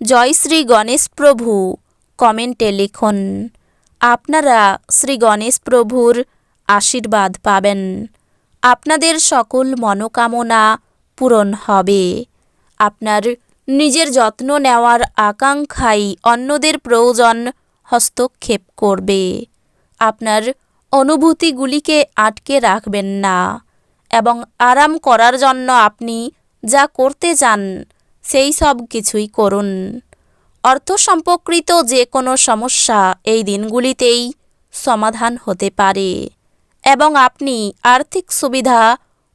জয় শ্রী গণেশ প্রভু। কমেন্টে লিখুন, আপনারা শ্রী গণেশ প্রভুর আশীর্বাদ পাবেন। আপনাদের সকল মনোকামনা পূরণ হবে। আপনার নিজের যত্ন নেওয়ার আকাঙ্ক্ষাই অন্যদের প্রয়োজন হস্তক্ষেপ করবে। আপনার অনুভূতিগুলিকে আটকে রাখবেন না এবং আরাম করার জন্য আপনি যা করতে চান সেই সব কিছুই করুন। অর্থ সম্পর্কিত যে কোনো সমস্যা এই দিনগুলিতেই সমাধান হতে পারে এবং আপনি আর্থিক সুবিধা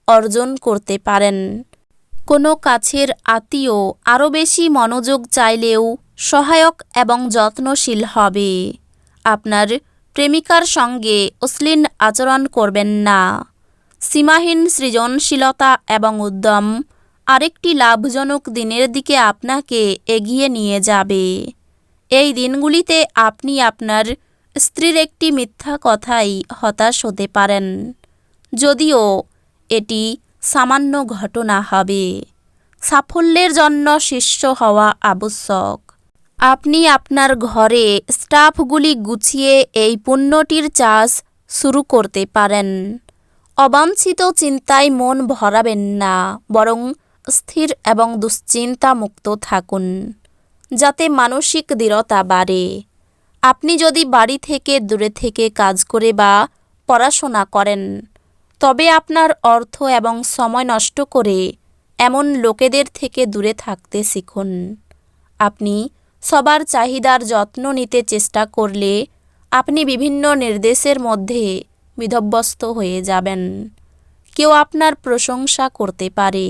অর্জন করতে পারেন। কোনো কাছের আত্মীয় আরও বেশি মনোযোগ চাইলেও সহায়ক এবং যত্নশীল হবে। আপনার প্রেমিকার সঙ্গে অশ্লীল আচরণ করবেন না। সীমাহীন সৃজনশীলতা এবং উদ্যম আরেকটি লাভজনক দিনের দিকে আপনাকে এগিয়ে নিয়ে যাবে। এই দিনগুলিতে আপনি আপনার স্ত্রীর একটি মিথ্যা কথাই হতাশ হতে পারেন। যদিও এটি সামান্য ঘটনা হবে। সাফল্যের জন্য শিষ্য হওয়া আবশ্যক। আপনি আপনার ঘরে স্টাফগুলি গুছিয়ে এই পণ্যটির চাষ শুরু করতে পারেন। অবাঞ্ছিত চিন্তায় মন ভরাবেন না, বরং স্থির এবং দুশ্চিন্তা মুক্ত থাকুন, যাতে মানসিক দৃঢ়তা বাড়ে। আপনি যদি বাড়ি থেকে দূরে থেকে কাজ করে বা পড়াশোনা করেন, তবে আপনার অর্থ এবং সময় নষ্ট করে এমন লোকেদের থেকে দূরে থাকতে শিখুন। আপনি সবার চাহিদার যত্ন নিতে চেষ্টা করলে আপনি বিভিন্ন নির্দেশের মধ্যে বিধব্যস্ত হয়ে যাবেন। কেউ আপনার প্রশংসা করতে পারে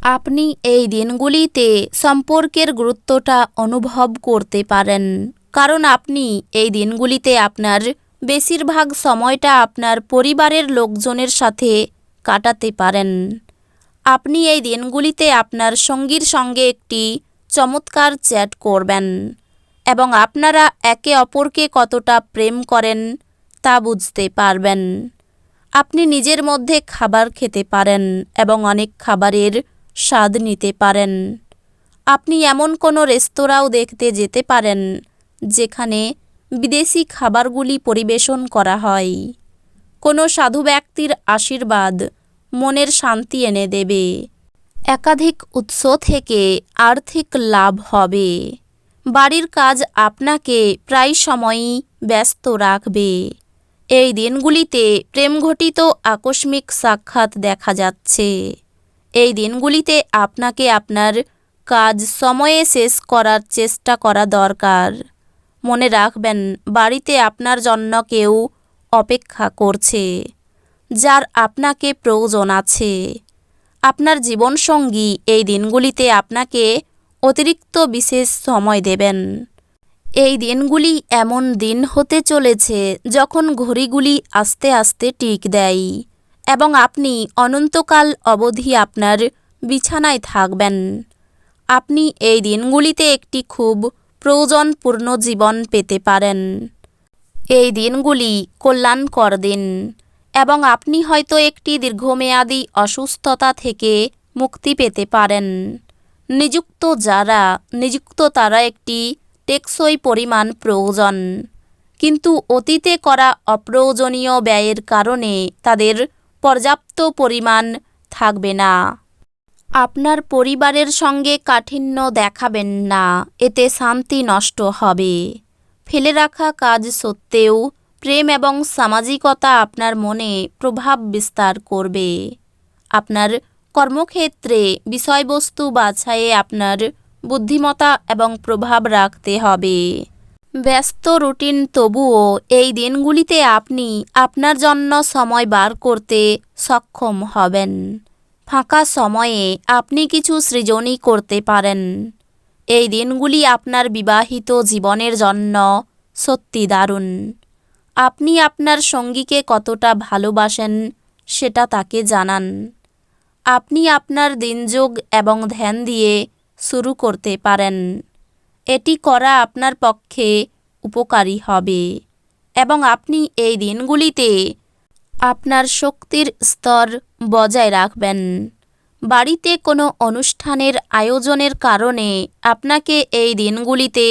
আপনি এই দিনগুলিতে সম্পর্কের গুরুত্বটা অনুভব করতে পারেন। কারণ আপনি এই দিনগুলিতে আপনার বেশিরভাগ সময়টা আপনার পরিবারের লোকজনের সাথে কাটাতে পারেন। আপনি এই দিনগুলিতে আপনার সঙ্গীর সঙ্গে একটি চমৎকার চ্যাট করবেন এবং আপনারা একে অপরকে কতটা প্রেম করেন তা বুঝতে পারবেন। আপনি নিজের মধ্যে খাবার খেতে পারেন এবং অনেক খাবারের স্বাদ নিতে পারেন। আপনি এমন কোনো রেস্তোরাঁও দেখতে যেতে পারেন, যেখানে বিদেশি খাবারগুলি পরিবেশন করা হয়। কোনো সাধু ব্যক্তির আশীর্বাদ মনের শান্তি এনে দেবে। একাধিক উৎস থেকে আর্থিক লাভ হবে। বাড়ির কাজ আপনাকে প্রায় সময়ই ব্যস্ত রাখবে। এই দিনগুলিতে প্রেমঘটিত আকস্মিক সাক্ষাৎ দেখা যাচ্ছে। এই দিনগুলিতে আপনাকে আপনার কাজ সময়ে শেষ করার চেষ্টা করা দরকার। মনে রাখবেন, বাড়িতে আপনার জন্য কেউ অপেক্ষা করছে, যার আপনাকে প্রয়োজন আছে। আপনার জীবনসঙ্গী এই দিনগুলিতে আপনাকে অতিরিক্ত বিশেষ সময় দেবেন। এই দিনগুলি এমন দিন হতে চলেছে যখন ঘড়িগুলি আস্তে আস্তে টিক দেয়। এবং আপনি অনন্তকাল অবধি আপনার বিছানায় থাকবেন। আপনি এই দিনগুলিতে একটি খুব প্রয়োজনপূর্ণ জীবন পেতে পারেন। এই দিনগুলি কল্যাণকর দিন এবং আপনি হয়তো একটি দীর্ঘমেয়াদী অসুস্থতা থেকে মুক্তি পেতে পারেন। নিযুক্ত যারা, নিযুক্ত তারা একটি টেকসই পরিমাণ প্রয়োজন। কিন্তু অতীতে করা অপ্রয়োজনীয় ব্যয়ের কারণে তাদের পর্যাপ্ত পরিমাণ থাকবে না। আপনার পরিবারের সঙ্গে কাঠিন্য দেখাবেন না, এতে শান্তি নষ্ট হবে। ফেলে রাখা কাজ সত্ত্বেও প্রেম এবং সামাজিকতা আপনার মনে প্রভাব বিস্তার করবে। আপনার কর্মক্ষেত্রে বিষয়বস্তু বাছাইয়ে আপনার বুদ্ধিমতা এবং প্রভাব রাখতে হবে। ব্যস্ত রুটিন, তবুও এই দিনগুলিতে আপনি আপনার জন্য সময় বার করতে সক্ষম হবেন। ফাঁকা সময়ে আপনি কিছু সৃজনই করতে পারেন। এই দিনগুলি আপনার বিবাহিত জীবনের জন্য সত্যি দারুণ। আপনি আপনার সঙ্গীকে কতটা ভালোবাসেন সেটা তাকে জানান। আপনি আপনার দিনযোগ এবং ধ্যান দিয়ে শুরু করতে পারেন। এটি করা আপনার পক্ষে উপকারী হবে এবং আপনি এই দিনগুলিতে আপনার শক্তির স্তর বজায় রাখবেন। বাড়িতে কোনো অনুষ্ঠানের আয়োজনের কারণে আপনাকে এই দিনগুলিতে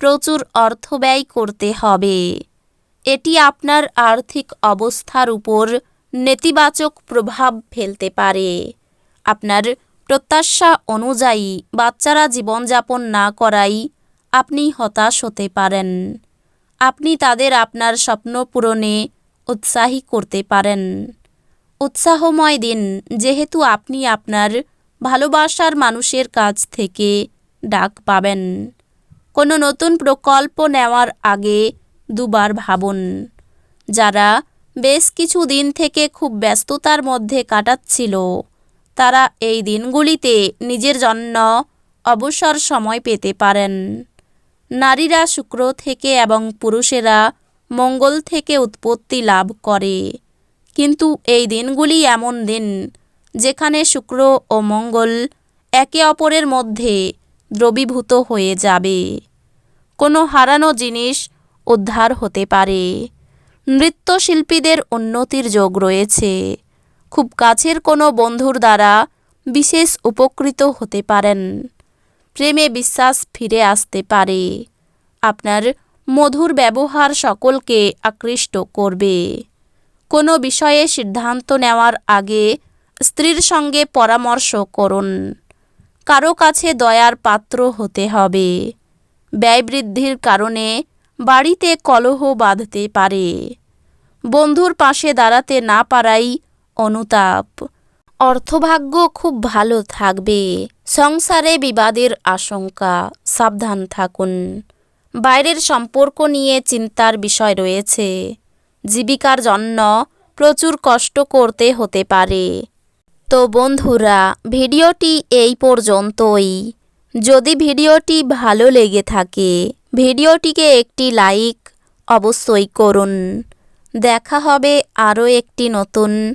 প্রচুর অর্থ ব্যয় করতে হবে। এটি আপনার আর্থিক অবস্থার উপর নেতিবাচক প্রভাব ফেলতে পারে। আপনার প্রত্যাশা অনুযায়ী বাচ্চারা জীবনযাপন না করাই আপনি হতাশ হতে পারেন। আপনি তাদের আপনার স্বপ্ন পূরণে উৎসাহী করতে পারেন। উৎসাহময় দিন যেহেতু আপনি আপনার ভালোবাসার মানুষের কাছ থেকে ডাক পাবেন। কোনো নতুন প্রকল্প নেওয়ার আগে দুবার ভাবুন। যারা বেশ কিছু দিন থেকে খুব ব্যস্ততার মধ্যে কাটাচ্ছিল তারা এই দিনগুলিতে নিজের জন্য অবসর সময় পেতে পারেন। নারীরা শুক্র থেকে এবং পুরুষেরা মঙ্গল থেকে উৎপত্তি লাভ করে। কিন্তু এই দিনগুলি এমন দিন যেখানে শুক্র ও মঙ্গল একে অপরের মধ্যে দ্রবীভূত হয়ে যাবে। কোনো হারানো জিনিস উদ্ধার হতে পারে। নৃত্যশিল্পীদের উন্নতির যোগ রয়েছে। খুব কাছের কোনো বন্ধুর দ্বারা বিশেষ উপকৃত হতে পারেন। প্রেমে বিশ্বাস ফিরে আসতে পারে। আপনার মধুর ব্যবহার সকলকে আকৃষ্ট করবে। কোনো বিষয়ে সিদ্ধান্ত নেওয়ার আগে স্ত্রীর সঙ্গে পরামর্শ করুন। কারও কাছে দয়ার পাত্র হতে হবে। ব্যয় বৃদ্ধির কারণে বাড়িতে কলহ বাঁধতে পারে। বন্ধুর পাশে দাঁড়াতে না পারাই অনুতাপ। অর্থভাগ্য খুব ভালো থাকবে। সংসারে বিবাদের আশঙ্কা, সাবধান থাকুন। বাইরের সম্পর্ক নিয়ে চিন্তার বিষয় রয়েছে। জীবিকার জন্য প্রচুর কষ্ট করতে হতে পারে। তো বন্ধুরা, ভিডিওটি এই পর্যন্তই। যদি ভিডিওটি ভালো লেগে থাকে, ভিডিওটিকে একটি লাইক অবশ্যই করুন। দেখা হবে আরও একটি নতুন